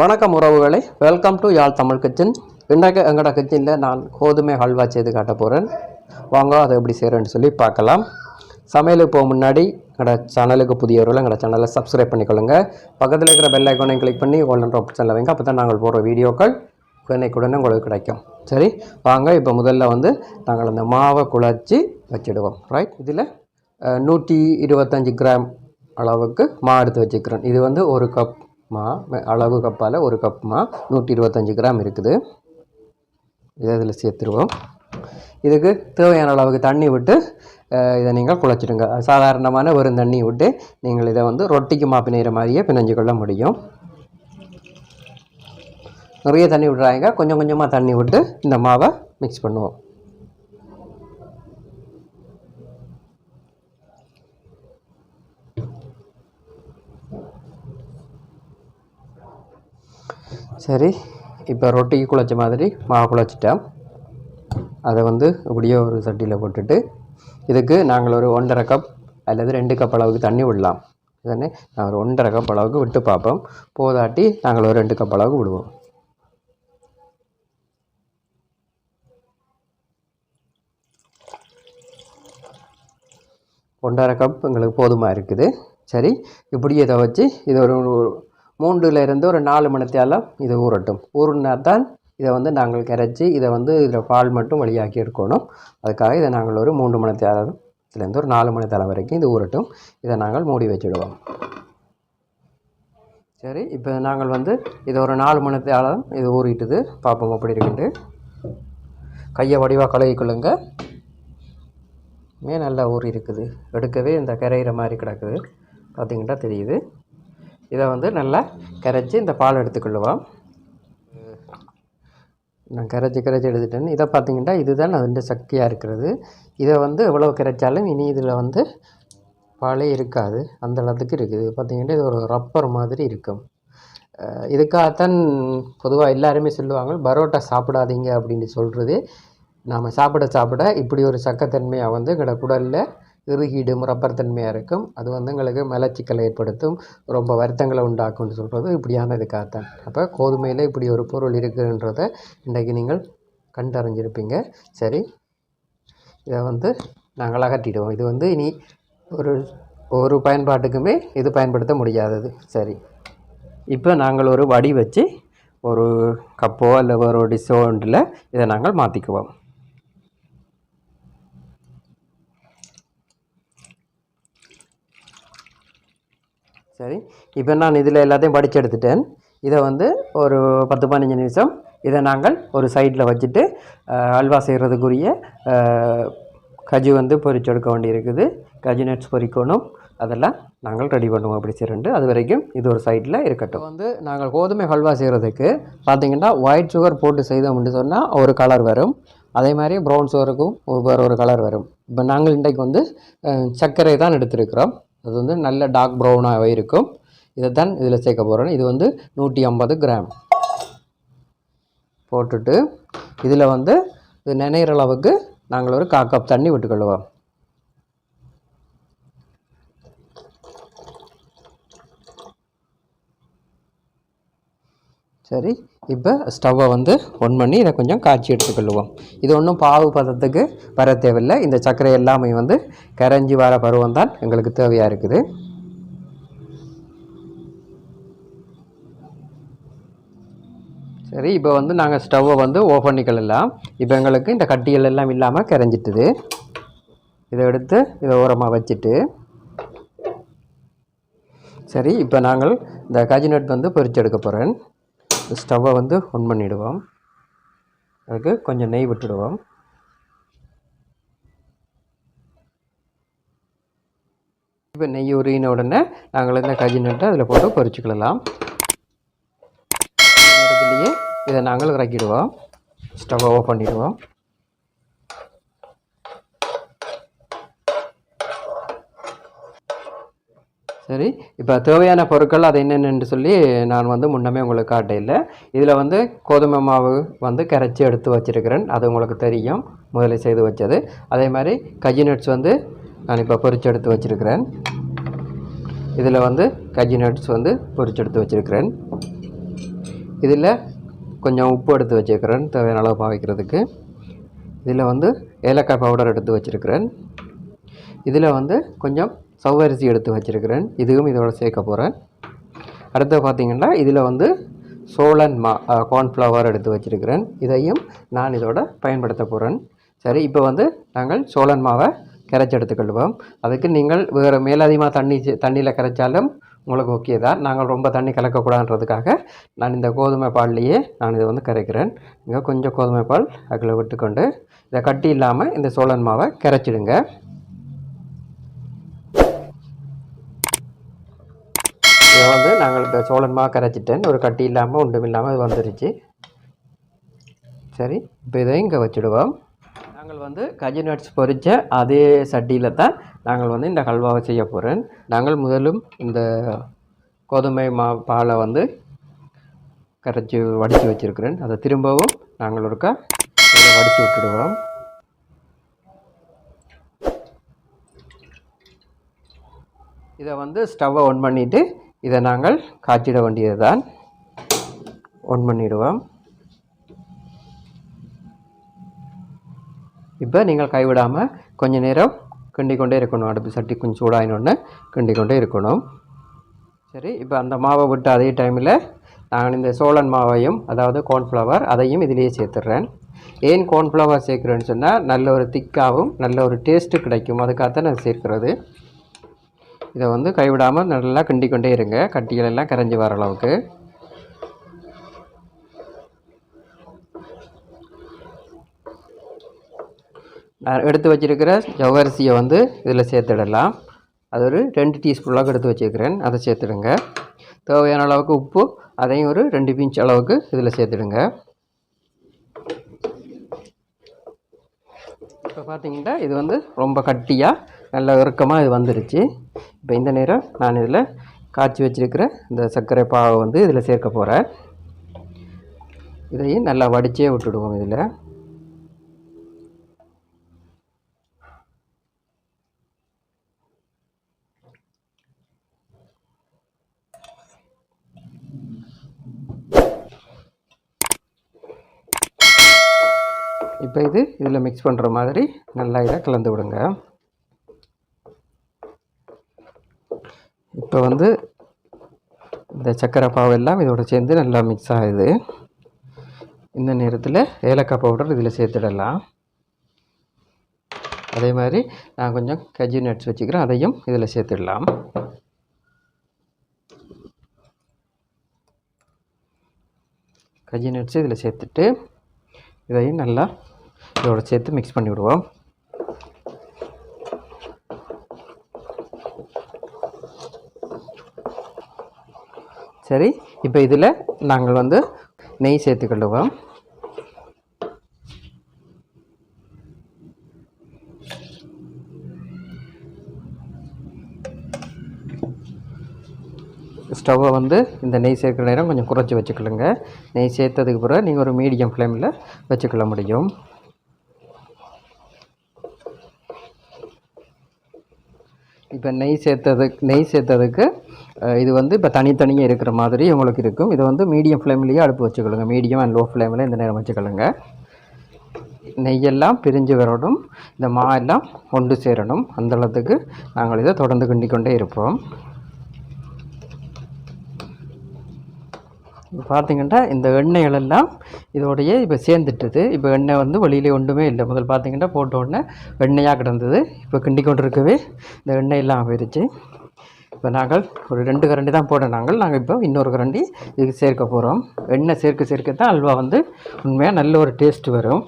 வணக்கம் உறவுகளை. Welcome to Yarl Tamil kitchen இன்றைக்கு எங்களோட கிச்சனில் நான் கோதுமை ஹல்வா செய்து காட்ட போகிறேன் வாங்க அதை எப்படி செய்கிறேன்னு சொல்லி பார்க்கலாம். சமையலுக்கு போக முன்னாடி எங்களோட சேனலுக்கு புதியவர்கள் எங்களோட சேனலை சப்ஸ்கிரைப் பண்ணிக்கொள்ளுங்கள் பக்கத்தில் இருக்கிற பெல் ஐக்கானையும் கிளிக் பண்ணி ஓல்டன் ஆப்ஷனில் வைங்க. அப்போ தான் நாங்கள் போடுற வீடியோக்கள் உடனேக்குடனே உங்களுக்கு கிடைக்கும். சரி வாங்க இப்போ முதல்ல வந்து நாங்கள் அந்த மாவை குழச்சி வச்சிடுவோம். ரைட் இதில் நூற்றி இருபத்தஞ்சி கிராம் அளவுக்கு மா எடுத்து வச்சுக்கிறேன் இது வந்து ஒரு கப் மா அளவு கப்பால் ஒரு கப் மா நூற்றி இருபத்தஞ்சி கிராம் இருக்குது. இதை இதில் சேர்த்துருவோம். இதுக்கு தேவையான அளவுக்கு தண்ணி விட்டு இதை நீங்கள் குழச்சிடுங்க. சாதாரணமான வெறும் தண்ணி விட்டு நீங்கள் இதை வந்து ரொட்டிக்கு மா மாதிரியே பிணைஞ்சு கொள்ள முடியும். நிறைய தண்ணி விட்றாங்க. கொஞ்சம் கொஞ்சமாக தண்ணி விட்டு இந்த மாவை மிக்ஸ் பண்ணுவோம். சரி இப்போ ரொட்டிக்கு குழச்ச மாதிரி மாவு குழச்சிட்டேன் அதை வந்து இப்படியே ஒரு சட்டியில் போட்டுட்டு இதுக்கு நாங்கள் ஒரு ஒன்றரை கப் அல்லது ரெண்டு கப் அளவுக்கு தண்ணி விடலாம். இதனே? நான் ஒரு ஒன்றரை கப் அளவுக்கு விட்டு பார்ப்போம். போதாட்டி நாங்கள் ஒரு ரெண்டு கப் அளவுக்கு விடுவோம். ஒன்றரை கப் எங்களுக்கு போதுமாக இருக்குது. சரி இப்படி இதை வச்சு இது ஒரு ஒரு மூன்றுல இருந்து ஒரு நாலு மணித்தாலும் இது ஊறட்டும். ஊறினா தான் இதை வந்து நாங்கள் கரைச்சி இதை வந்து இதில் பால் மட்டும் வழியாக்கி எடுக்கணும். அதுக்காக இதை நாங்கள் ஒரு மூன்று மணித்தாலத்துலேருந்து ஒரு நாலு மணித்தாலம் வரைக்கும் இது ஊறட்டும். இதை நாங்கள் மூடி வச்சுடுவோம். சரி இப்போ நாங்கள் வந்து இது ஒரு நாலு மணித்தாலம் இது ஊறிட்டுது. பார்ப்போம் எப்படி இருக்குன்ட்டு. கையை வடிவாக கழுவிக்கொள்ளுங்க மே நல்லா ஊறி இருக்குது எடுக்கவே இந்த கரையிற மாதிரி கிடக்குது. பார்த்திங்கன்னா தெரியுது. இதை வந்து நல்லா கரைச்சி இந்த பால் எடுத்துக்கொள்ளுவோம். நான் கரைச்சி கரைச்சி எடுத்துட்டேன். இதை பார்த்தீங்கன்னா இதுதான் அதுண்ட சக்தியாக இருக்கிறது. இதை வந்து எவ்வளோ கரைச்சாலும் இனி இதில் வந்து பாலே இருக்காது. அந்த அளவுக்கு இருக்குது. பார்த்தீங்கன்னா இது ஒரு ரப்பர் மாதிரி இருக்கும். இதுக்காகத்தான் பொதுவாக எல்லாருமே சொல்லுவாங்க பரோட்டா சாப்பிடாதீங்க அப்படின்னு சொல்கிறது நாம் சாப்பிட சாப்பிட இப்படி ஒரு சக்கத்தன்மையாக வந்து எங்களோட குடலில் இறுகிடும் ரப்பர் தன்மையாக இருக்கும். அது வந்து எங்களுக்கு மலச்சிக்கலை ஏற்படுத்தும். ரொம்ப வருத்தங்களை உண்டாக்கும்னு சொல்கிறது இப்படியான இதுக்காகத்தான் அப்போ கோதுமையில் இப்படி ஒரு பொருள் இருக்குன்றதை இன்றைக்கு நீங்கள் கண்டறிஞ்சிருப்பீங்க. சரி இதை வந்து நாங்கள் அகற்றிடுவோம். இது வந்து இனி ஒரு ஒரு பயன்பாட்டுக்குமே இது பயன்படுத்த முடியாதது. சரி இப்போ நாங்கள் ஒரு வடி வச்சு ஒரு கப்போ இல்லை ஒரு டிஷ்ஷோ ஒன்றில் இதை நாங்கள் மாற்றிக்குவோம் சரி இப்போ நான் இதில் எல்லாத்தையும் படித்து எடுத்துட்டேன். இதை வந்து ஒரு பத்து பதினஞ்சு நிமிஷம் இதை நாங்கள் ஒரு சைடில் வச்சுட்டு அல்வா செய்கிறதுக்குரிய கஜு வந்து பொரிச்சு எடுக்க வேண்டியிருக்குது. கஜு நட்ஸ் பொறிக்கணும் அதெல்லாம் நாங்கள் ரெடி பண்ணுவோம். அப்படி செய்யறது அது வரைக்கும் இது ஒரு சைடில் இருக்கட்டும். வந்து நாங்கள் கோதுமை ஹல்வா செய்கிறதுக்கு பார்த்திங்கன்னா ஒயிட் சுகர் போட்டு செய்தோம்னு சொன்னால் ஒரு கலர் வரும். அதே மாதிரி ப்ரௌன் சுகருக்கும் ஒவ்வொரு ஒரு கலர் வரும். இப்போ நாங்கள் இன்றைக்கு வந்து சர்க்கரை தான் எடுத்திருக்கிறோம். அது வந்து நல்ல டார்க் ப்ரௌனாகவே இருக்கும். இதை தான் இதில் சேர்க்க போகிறோம் இது வந்து நூற்றி ஐம்பது கிராம் போட்டுட்டு இதில் வந்து இது நினைகிற அளவுக்கு நாங்கள் ஒரு கா கப் தண்ணி விட்டுக்கொள்ளுவோம் சரி. இப்போ ஸ்டவ்வை வந்து ஒன் பண்ணி இதை கொஞ்சம் காய்ச்சி எடுத்துக்கொள்ளுவோம் இது ஒன்றும் பாவு பதத்துக்கு வர தேவையில்லை. இந்த சர்க்கரை எல்லாமே வந்து கரைஞ்சி வர பருவம் தான் எங்களுக்கு தேவையாக இருக்குது. சரி இப்போ வந்து நாங்கள் ஸ்டவ்வை வந்து ஓஃப் பண்ணிக்கலாம் இப்போ எங்களுக்கு இந்த கட்டிகள் எல்லாம் இல்லாமல் கரைஞ்சிட்டுது. இதை எடுத்து இதை ஓரமாக வச்சுட்டு. சரி இப்போ நாங்கள் இந்த கஜினட் வந்து பொறிச்செடுக்க போகிறேன் ஸ்டவ்வை வந்து ஆன் பண்ணிவிடுவோம் அதுக்கு கொஞ்சம் நெய் விட்டுடுவோம். இப்போ நெய் உருகின உடனே நாங்கள் இந்த கஜினட்டை அதில் போட்டு பொரிச்சுக்கலாம் நேரத்துலேயே இதை நாங்கள் இறக்கிடுவோம் ஸ்டவ்வை ஆஃப் பண்ணிடுவோம். சரி இப்போ தேவையான பொருட்கள் அது என்னென்னு சொல்லி நான் வந்து முன்னமே உங்களுக்கு காட்டையில் இதில் வந்து கோதுமை மாவு வந்து கரைச்சி எடுத்து வச்சிருக்கிறேன். அது உங்களுக்கு தெரியும். முதலில் செய்து வச்சது. அதே மாதிரி கஜி நட்ஸ் வந்து நான் இப்போ பொறிச்சு எடுத்து வச்சுருக்கிறேன். இதில் வந்து கஜி நட்ஸ் வந்து பொறிச்சு எடுத்து வச்சுருக்கிறேன். இதில் கொஞ்சம் உப்பு எடுத்து வச்சுருக்கிறேன். தேவையான அளவு பாவிக்கிறதுக்கு. இதில் வந்து ஏலக்காய் பவுடர் எடுத்து வச்சுருக்கிறேன். இதில் வந்து கொஞ்சம் சவ்வரிசி எடுத்து வச்சுருக்கிறேன். இதுவும் இதோட சேர்க்க போகிறேன் அடுத்து பார்த்திங்கன்னா இதில் வந்து சோளன் மா கார்ன்ஃப்ளவர் எடுத்து வச்சுருக்கிறேன். இதையும் நான் இதோட பயன்படுத்த போகிறேன் சரி இப்போ வந்து நாங்கள் சோளன் மாவை கரைச்சி எடுத்துக்கொள்வோம். அதுக்கு நீங்கள் வேறு மேலதிகமாக தண்ணி தண்ணியில் கரைச்சாலும் உங்களுக்கு ஓகே தான். நாங்கள் ரொம்ப தண்ணி கலக்கக்கூடாதுன்றதுக்காக நான் இந்த கோதுமை பால்லையே நான் இதை வந்து கரைக்கிறேன். இங்கே கொஞ்சம் கோதுமை பால் அதில் விட்டுக்கொண்டு இதை கட்டி இல்லாமல் இந்த சோழன் மாவை கரைச்சிடுங்க. இதை வந்து நாங்கள் இப்போ சோளன் கரைச்சிட்டேன். ஒரு கட்டி இல்லாமல் ஒன்றும் இல்லாமல் இது வந்துருச்சு. சரி இப்போ இதை இங்கே வச்சுடுவோம். நாங்கள் வந்து கஜி நட்ஸ் பொரித்த அதே சட்டியில் தான் நாங்கள் வந்து இந்த ஹல்வாவை செய்ய போகிறேன் நாங்கள் முதலும் இந்த கோதுமை மா பாலை வந்து கரைச்சி வடித்து வச்சுருக்கிறேன். அதை திரும்பவும் நாங்கள் ஒருக்கா இதை வடித்து விட்டுடுவோம். இதை வந்து ஸ்டவ்வை ஆன் பண்ணிவிட்டு இதை நாங்கள் காய்ச்சிட வேண்டியது தான் பண்ணிடுவோம். பண்ணிவிடுவோம் இப்போ நீங்கள் கைவிடாமல் கொஞ்ச நேரம் கிண்டி கொண்டே இருக்கணும். அடுப்பு சட்டி கொஞ்சம் சூடாயினோடனே கிண்டி கொண்டே இருக்கணும். சரி இப்போ அந்த மாவை விட்டு அதே டைமில் நான் இந்த சோழன் மாவையும் அதாவது கார்ன்ஃப்ளவர் அதையும் இதிலேயே சேர்த்துட்றேன் ஏன் கார்ன்ஃப்ளவர் சேர்க்குறேன்னு சொன்னால் நல்ல ஒரு திக்காகவும் நல்ல ஒரு டேஸ்ட்டு கிடைக்கும். அதுக்காகத்தான் நான் சேர்க்குறது. இதை வந்து கைவிடாமல் நல்லா கிண்டி கொண்டே இருங்க. கட்டிகளெல்லாம் கரைஞ்சி வர அளவுக்கு. நான் எடுத்து வச்சிருக்கிற ஜவ்வரிசியை வந்து இதில் சேர்த்துடலாம். அது ஒரு ரெண்டு டீஸ்பூன் எடுத்து வச்சுருக்கிறேன். அதை சேர்த்துடுங்க. தேவையான அளவுக்கு உப்பு அதையும் ஒரு ரெண்டு பிஞ்ச் அளவுக்கு இதில் சேர்த்துடுங்க. இப்போ பார்த்தீங்கன்னா இது வந்து ரொம்ப கட்டியாக நல்ல இறுக்கமாக இது வந்துருச்சு. இப்போ இந்த நேரம் நான் இதில் காய்ச்சி வச்சிருக்கிற இந்த சர்க்கரை பாவை வந்து இதில் சேர்க்க போகிறேன் இதையும் நல்லா வடிச்சே விட்டுடுவோம் இதில். இப்போ இது இதில் மிக்ஸ் பண்ணுற மாதிரி நல்லா இதை கலந்து விடுங்க. இப்போ வந்து இந்த சர்க்கரை பாவு எல்லாம் இதோட சேர்ந்து நல்லா மிக்ஸ் ஆகுது. இந்த நேரத்தில் ஏலக்காய் பவுடர் இதில் சேர்த்துடலாம். அதே மாதிரி நான் கொஞ்சம் கஜி நட்ஸ் வச்சுக்கிறேன் அதையும் இதில் சேர்த்துடலாம். கஜி நட்ஸ் இதில் சேர்த்துட்டு இதையும் நல்லா இதோட சேர்த்து மிக்ஸ் பண்ணி விடுவோம் சரி இப்போ இதில் நாங்கள் வந்து நெய் சேர்த்துக்கொள்ளுவோம் ஸ்டவ்வை வந்து இந்த நெய் சேர்க்குற நேரம் கொஞ்சம் குறைச்சி வச்சுக்கலுங்க நெய் சேர்த்ததுக்கு பிறகு நீங்கள் ஒரு மீடியம் ஃப்ளேமில் வச்சுக்கொள்ள முடியும். இப்போ நெய் சேர்த்ததுக்கு நெய் சேர்த்ததுக்கு இது வந்து இப்போ தனித்தனியாக இருக்கிற மாதிரி உங்களுக்கு இருக்கும். இதை வந்து மீடியம் ஃப்ளேம்லேயே அடுப்பு வச்சுக்கொள்ளுங்க. மீடியம் அண்ட் லோ ஃப்ளேமில் இந்த நேரம் வச்சுக்கொள்ளுங்க. நெய்யெல்லாம் பிரிஞ்சு வரணும். இந்த மா எல்லாம் கொண்டு சேரணும். அந்த அளவுக்கு நாங்கள் இதை தொடர்ந்து கிண்டிக்கொண்டே இருப்போம். இப்போ பார்த்தீங்கன்னா இந்த எண்ணெய்களெல்லாம் இதோடைய இப்போ சேர்ந்துட்டுது. இப்போ எண்ணெய் வந்து வெளியிலே ஒன்றுமே இல்லை. முதல் பார்த்தீங்கன்னா போட்ட உடனே எண்ணெயாக கிடந்தது. இப்போ கிண்டிக்கொண்டு இருக்கவே இந்த எண்ணெய் எல்லாம் போயிடுச்சு இப்போ நாங்கள் ஒரு ரெண்டு கரண்டி தான் போட நாங்கள். நாங்கள் இப்போ இன்னொரு கரண்டி இதுக்கு சேர்க்க போகிறோம் எண்ணெய் சேர்க்க சேர்க்க தான் அல்வா வந்து உண்மையாக நல்ல ஒரு டேஸ்ட் வரும்.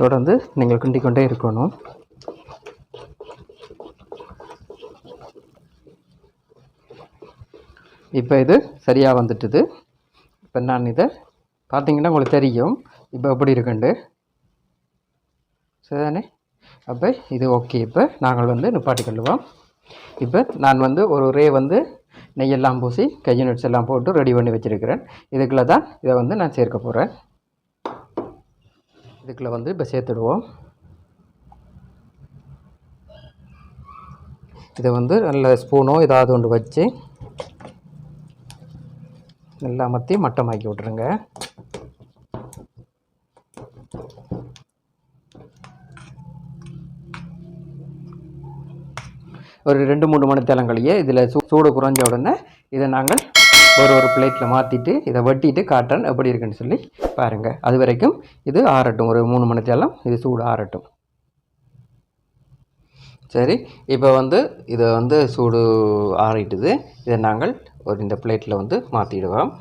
தொடர்ந்து நீங்கள் கிண்டிக் கொண்டே இருக்கணும். இப்போ இது சரியாக வந்துட்டுது. இப்போ நான் இதை பார்த்தீங்கன்னா உங்களுக்கு தெரியும். இப்போ எப்படி இருக்குண்டு? சரிதானே? அப்போ இது ஓகே. இப்போ நாங்கள் வந்து நிப்பாட்டி கொள்ளுவோம். இப்போ நான் வந்து ஒரு ரே வந்து நெய்யெல்லாம் பூசி கை நட்ஸ் எல்லாம் போட்டு ரெடி பண்ணி வச்சுருக்கிறேன். இதுக்குள்ளே தான் இதை வந்து நான் சேர்க்க போகிறேன் இதுக்குள்ளே வந்து இப்போ சேர்த்துடுவோம். இதை வந்து நல்ல ஸ்பூனோ ஏதாவது ஒன்று வச்சு நல்லா மற்றி மட்டமாக்கி விட்ருங்க ஒரு ரெண்டு மூணு மணி தேலங்களையே இதில் சூ சூடு குறைஞ்ச உடனே இதை நாங்கள் ஒரு ஒரு பிளேட்டில் மாற்றிட்டு இதை வட்டிட்டு காட்டுறேன் எப்படி இருக்குன்னு சொல்லி பாருங்கள் அது வரைக்கும் இது ஆறட்டும். ஒரு மூணு மணி தேலம் இது சூடு ஆறட்டும். சரி இப்போ வந்து இதை வந்து சூடு ஆறிட்டுது. இதை நாங்கள் ஒரு இந்த பிளேட்டில் வந்து மாற்றிடுவோம்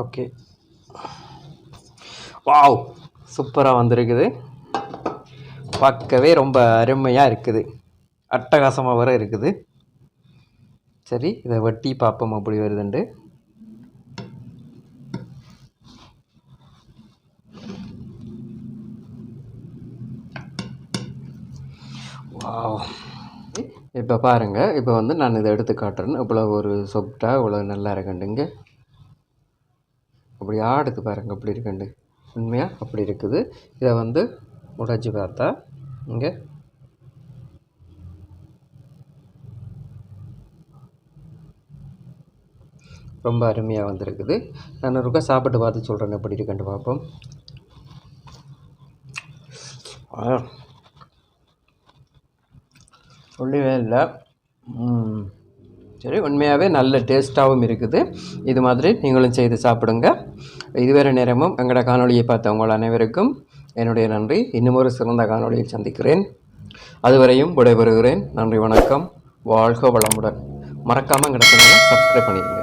ஓகே. வாவ் சூப்பராக வந்திருக்குது. பார்க்கவே ரொம்ப அருமையாக இருக்குது. அட்டகாசமாக வர இருக்குது. சரி இதை வட்டி பார்ப்போம் அப்படி வருதுண்டு. இப்போ பாருங்கள் இப்போ வந்து நான் இதை எடுத்து காட்டுறேன். இவ்வளோ ஒரு சொப்டாக இவ்வளோ நல்லா இருக்கண்டுங்க. அப்படி ஆடுக்கு பாருங்கள் அப்படி இருக்குண்டு. உண்மையாக அப்படி இருக்குது. இதை வந்து உடைச்சி பார்த்தா இங்கே ரொம்ப அருமையாக வந்திருக்குது. நான் ஒருக்கா சாப்பிட்டு பார்த்து சொல்கிறேன் எப்படி இருக்குன்ட்டு பார்ப்போம். சொல்லவே இல்லை. சரி உண்மையாகவே நல்ல டேஸ்ட்டாகவும் இருக்குது. இது மாதிரி நீங்களும் செய்து சாப்பிடுங்க. இதுவரை நேரமும் எங்களோட காணொளியை பார்த்த உங்கள் அனைவருக்கும் என்னுடைய நன்றி. இன்னும் ஒரு சிறந்த காணொளியில் சந்திக்கிறேன். அதுவரையும் விடைபெறுகிறேன். நன்றி வணக்கம். வாழ்க வளமுடன். மறக்காமல் எங்களோட சேனலை சப்ஸ்கிரைப் பண்ணிடுங்க.